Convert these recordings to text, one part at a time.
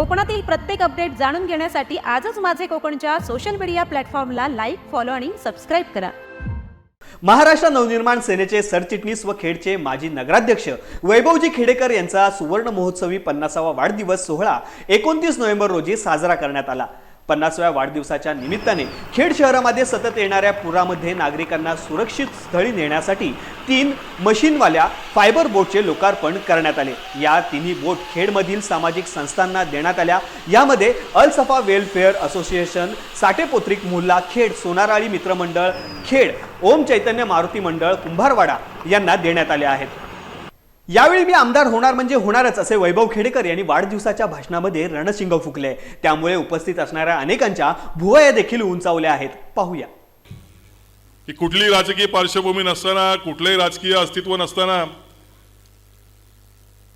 कोकणातील प्रत्येक अपडेट जाणून घेण्यासाठी आजच माझे कोकणच्या सोशल मीडिया प्लॅटफॉर्मला लाईक फॉलो आणि सबस्क्राईब करा. महाराष्ट्र नवनिर्माण सेनेचे सरचिटणीस व खेडचे माजी नगराध्यक्ष वैभवजी खेडेकर यांचा सुवर्ण महोत्सवी पन्नासावा वाढदिवस सोहळा एकोणतीस नोव्हेंबर रोजी साजरा करण्यात आला. पन्नासव्या वाढदिवसाच्या निमित्ताने खेड शहरामध्ये सतत येणाऱ्या पुरामध्ये नागरिकांना सुरक्षित स्थळी नेण्यासाठी तीन मशीनवाल्या फायबर बोटचे लोकार्पण करण्यात आले. या तिन्ही बोट खेडमधील सामाजिक संस्थांना देण्यात आल्या. यामध्ये अल सफा वेलफेअर असोसिएशन साठेपोत्रिक मुल्ला खेड सोनाराळी मित्रमंडळ खेड ओम चैतन्य मारुती मंडळ कुंभारवाडा यांना देण्यात आले आहेत. यावेळी मी आमदार होणार म्हणजे होणारच असे वैभव खेडेकर यांनी वाढदिवसाच्या भाषणामध्ये रणशिंग फुकले. त्यामुळे उपस्थित असणाऱ्या अनेकांच्या भुवया देखील उंचावल्या आहेत. पाहूया. की कुठलीही राजकीय पार्श्वभूमी नसताना कुठलंही राजकीय अस्तित्व नसताना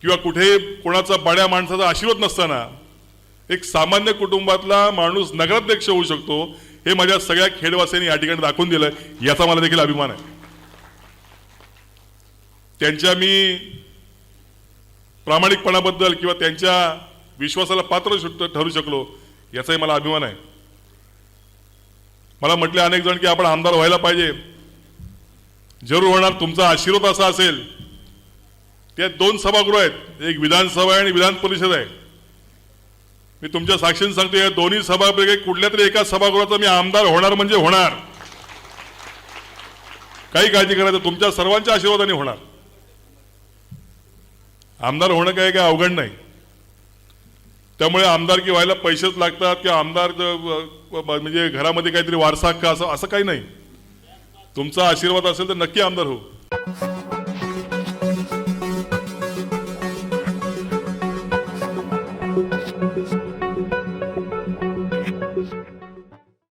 किंवा कुठे कोणाचा बड्या माणसाचा आशीर्वाद नसताना एक सामान्य कुटुंबातला माणूस नगराध्यक्ष होऊ शकतो हे माझ्या सगळ्या खेडवासियांनी या ठिकाणी दाखवून दिलं याचा मला देखील अभिमान आहे. त्यांच्या मी प्रामाणिकपणाबद्दल किंवा त्यांच्या विश्वासाला पात्र ठरू शकलो याचाही मला अभिमान आहे. मला म्हटले अनेक जण की आपण आमदार व्हायला पाहिजे. जरूर होणार तुमचा आशीर्वाद असा असेल. त्या दोन सभागृह आहेत. एक विधानसभा आहे आणि विधान परिषद आहे. मी तुमच्या साक्षीने सांगतो या दोन्ही सभापैकी कुठल्या तरी एका सभागृहाचा मी आमदार होणार म्हणजे होणार. काही काळजी करायचं तुमच्या सर्वांच्या आशीर्वादाने होणार. आमदार होणं काय काय अवघड नाही. त्यामुळे आमदारकी व्हायला पैसेच लागतात किंवा आमदार म्हणजे घरामध्ये काहीतरी वारसा का असं असं काही नाही. तुमचा आशीर्वाद असेल तर नक्की आमदार हो.